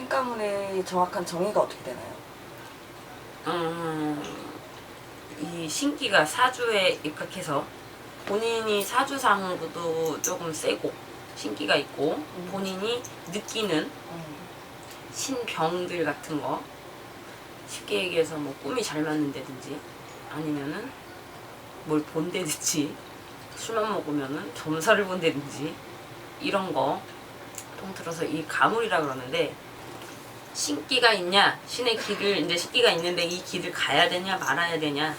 신가문의 정확한 정의가 어떻게 되나요? 음, 이 신기가 사주에 입각해서 본인이 사주상도 조금 세고 신기가 있고 본인이 느끼는 음. 신병들 같은 거 쉽게 얘기해서 뭐 꿈이 잘 맞는다든지 아니면은 뭘 본다든지 술만 먹으면은 점사를 본다든지 이런 거 통틀어서 이 가물이라 그러는데 신기가 있냐? 신의 길을 이제 신기가 있는데 이 길을 가야 되냐? 말아야 되냐?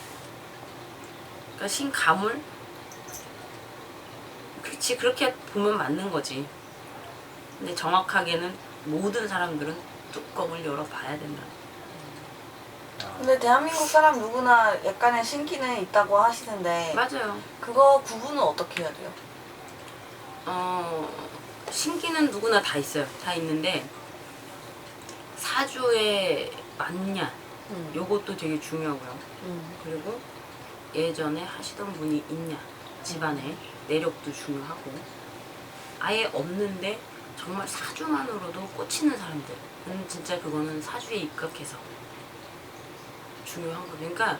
그러니까 신 가물? 그렇지 그렇게 보면 맞는 거지. 근데 정확하게는 모든 사람들은 뚜껑을 열어봐야 된다. 근데 대한민국 사람 누구나 약간의 신기는 있다고 하시는데 맞아요. 그거 구분은 어떻게 해야 돼요? 어 신기는 누구나 다 있어요. 다 있는데 사주에 맞냐? 음. 요것도 되게 중요하고요. 음. 그리고 예전에 하시던 분이 있냐? 집안에 내력도 중요하고. 아예 없는데 정말 사주만으로도 꽂히는 사람들은 진짜 그거는 사주에 입각해서 중요한 거. 그러니까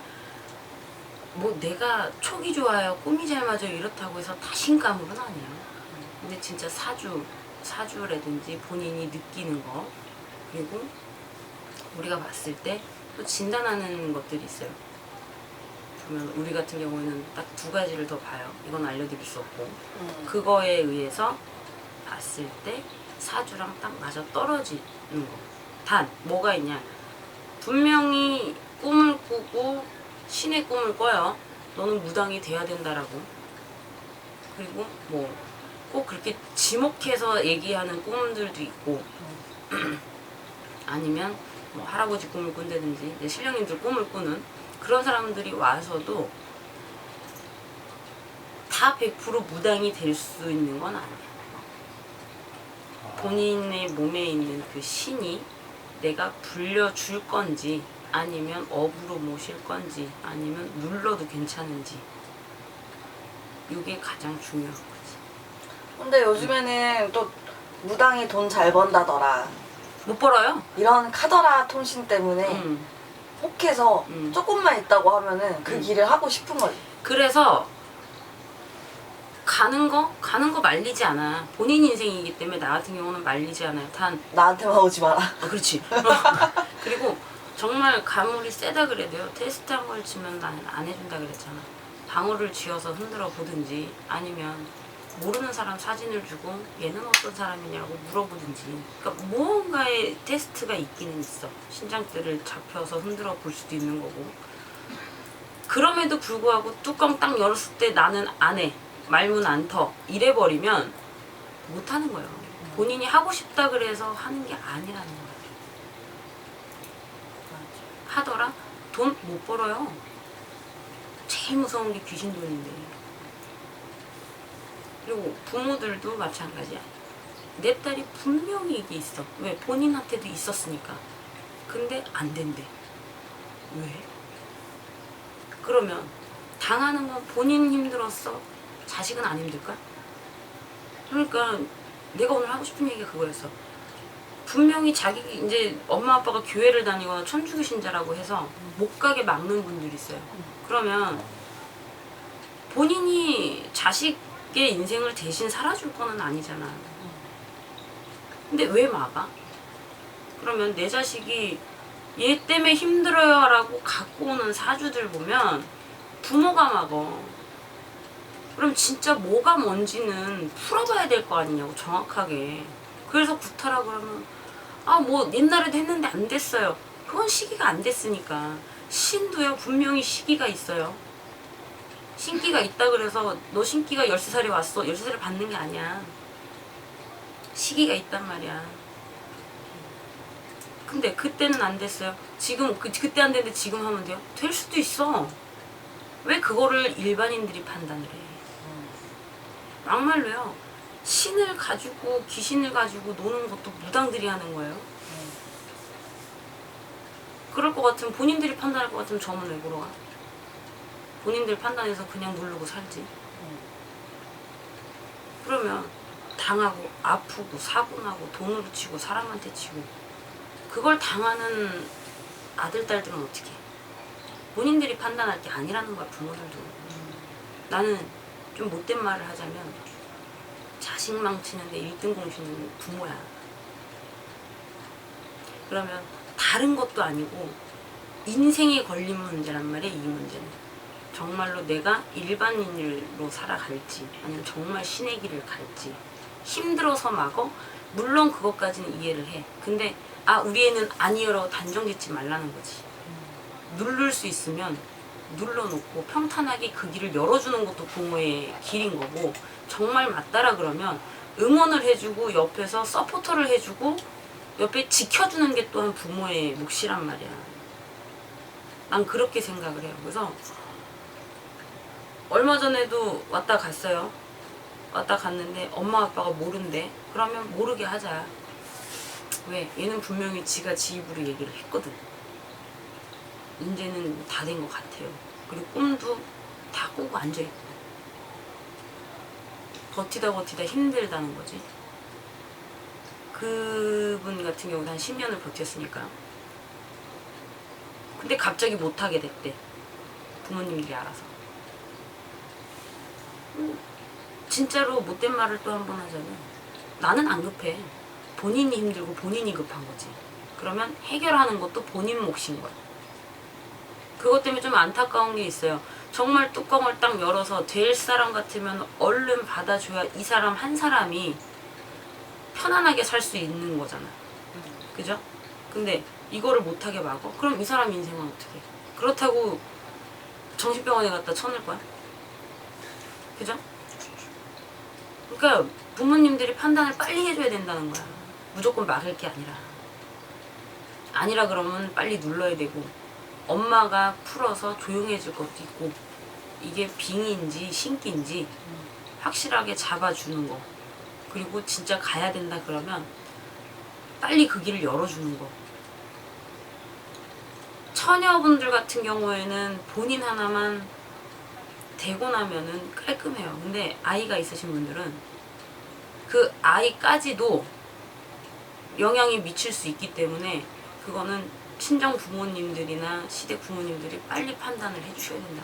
뭐 내가 촉이 좋아요 꿈이 잘 맞아요 이렇다고 해서 다 신가물은 아니에요. 근데 진짜 사주 사주라든지 본인이 느끼는 거 그리고 우리가 봤을 때 또 진단하는 것들이 있어요 보면 우리 같은 경우에는 딱 두 가지를 더 봐요. 이건 알려드릴 수 없고 음. 그거에 의해서 봤을 때 사주랑 딱 맞아 떨어지는 거. 단 뭐가 있냐? 분명히 꿈을 꾸고 신의 꿈을 꿔요. 너는 무당이 돼야 된다라고. 그리고 뭐 꼭 그렇게 지목해서 얘기하는 꿈들도 있고 아니면 뭐 할아버지 꿈을 꾼다든지 이제 신령님들 꿈을 꾸는 그런 사람들이 와서도 다 100% 무당이 될 수 있는 건 아니야. 본인의 몸에 있는 그 신이 내가 불려줄 건지 아니면 업으로 모실 건지 아니면 눌러도 괜찮은지 이게 가장 중요한 거지. 근데 요즘에는 또 무당이 돈 잘 번다더라 못 벌어요? 이런 카더라 통신 때문에 음. 혹해서 음. 조금만 있다고 하면은 그 음. 길을 하고 싶은 거지 그래서 가는 거 가는 거 말리지 않아. 본인 인생이기 때문에 나 같은 경우는 말리지 않아요. 단 나한테만 오지 마라 어, 그렇지. 그리고 정말 가물이 세다 그래도요. 테스트 한 걸 치면 나는 안 해준다 그랬잖아. 방울을 쥐어서 흔들어 보든지 아니면 모르는 사람 사진을 주고 얘는 어떤 사람이냐고 물어보든지. 그러니까 무언가의 테스트가 있기는 있어. 신장대를 잡혀서 흔들어 볼 수도 있는 거고. 그럼에도 불구하고 뚜껑 딱 열었을 때 나는 안 해. 말문 안 터. 이래버리면 못 하는 거예요. 본인이 하고 싶다 그래서 하는 게 아니라는 거예요. 하더라? 돈 못 벌어요. 제일 무서운 게 귀신 돈인데. 그리고 부모들도 마찬가지야. 내 딸이 분명히 이게 있어. 왜? 본인한테도 있었으니까. 근데 안 된대. 왜? 그러면 당하는 건 본인 힘들었어. 자식은 안 힘들까? 그러니까 내가 오늘 하고 싶은 얘기가 그거였어. 분명히 자기 이제 엄마 아빠가 교회를 다니거나 천주교 신자라고 해서 못 가게 막는 분들이 있어요. 그러면 본인이 자식 의 인생을 대신 살아줄 거는 아니잖아. 근데 왜 막아? 그러면 내 자식이 얘 때문에 힘들어요 라고 갖고 오는 사주들 보면 부모가 막어. 그럼 진짜 뭐가 뭔지는 풀어봐야 될 거 아니냐고 정확하게. 그래서 구타라 그러면 아 뭐 옛날에도 했는데 안 됐어요. 그건 시기가 안 됐으니까. 신도요 분명히 시기가 있어요. 신기가 있다 그래서 너 신기가 13살에 왔어. 13살에 받는 게 아니야. 시기가 있단 말이야. 근데 그때는 안 됐어요. 지금 그, 그때 안 됐는데 지금 하면 돼요? 될 수도 있어. 왜 그거를 일반인들이 판단을 해? 막말로요. 신을 가지고 귀신을 가지고 노는 것도 무당들이 하는 거예요. 그럴 것 같으면 본인들이 판단할 것 같으면 저는 왜 보러 가? 본인들 판단해서 그냥 누르고 살지. 그러면 당하고 아프고 사고 나고 돈으로 치고 사람한테 치고 그걸 당하는 아들, 딸들은 어떻게 해? 본인들이 판단할 게 아니라는 거야, 부모들도. 나는 좀 못된 말을 하자면 자식 망치는데 1등 공신은 부모야. 그러면 다른 것도 아니고 인생에 걸린 문제란 말이야, 이 문제는. 정말로 내가 일반인으로 살아갈지 아니면 정말 신의 길을 갈지 힘들어서 막어 물론 그것까지는 이해를 해. 근데 아 우리 애는 아니요라고 단정 짓지 말라는 거지. 누를 수 있으면 눌러놓고 평탄하게 그 길을 열어주는 것도 부모의 길인 거고 정말 맞다라 그러면 응원을 해주고 옆에서 서포터를 해주고 옆에 지켜주는 게 또한 부모의 몫이란 말이야. 난 그렇게 생각을 해요. 그래서 얼마 전에도 왔다 갔어요. 왔다 갔는데 엄마 아빠가 모른대. 그러면 모르게 하자. 왜? 얘는 분명히 지가 지 입으로 얘기를 했거든. 이제는 다 된 것 같아요. 그리고 꿈도 다 꾸고 앉아있고. 버티다 버티다 힘들다는 거지. 그분 같은 경우는 한 10년을 버텼으니까. 근데 갑자기 못하게 됐대. 부모님들이 알아서. 진짜로 못된 말을 또 한 번 하자면 나는 안 급해. 본인이 힘들고 본인이 급한 거지. 그러면 해결하는 것도 본인 몫인 거야. 그것 때문에 좀 안타까운 게 있어요. 정말 뚜껑을 딱 열어서 될 사람 같으면 얼른 받아줘야 이 사람 한 사람이 편안하게 살 수 있는 거잖아. 그죠? 근데 이거를 못하게 막어? 그럼 이 사람 인생은 어떻게 해? 그렇다고 정신병원에 갖다 쳐넣을 거야? 그죠? 그러니까 부모님들이 판단을 빨리 해줘야 된다는 거야. 무조건 막을 게 아니라. 아니라 그러면 빨리 눌러야 되고 엄마가 풀어서 조용해질 것도 있고 이게 빙인지 신기인지 확실하게 잡아주는 거 그리고 진짜 가야 된다 그러면 빨리 그 길을 열어주는 거 처녀분들 같은 경우에는 본인 하나만 되고 나면은 깔끔해요. 근데 아이가 있으신 분들은 그 아이까지도 영향이 미칠 수 있기 때문에 그거는 친정 부모님들이나 시댁 부모님들이 빨리 판단을 해주셔야 된다.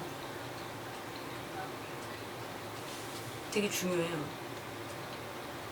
되게 중요해요.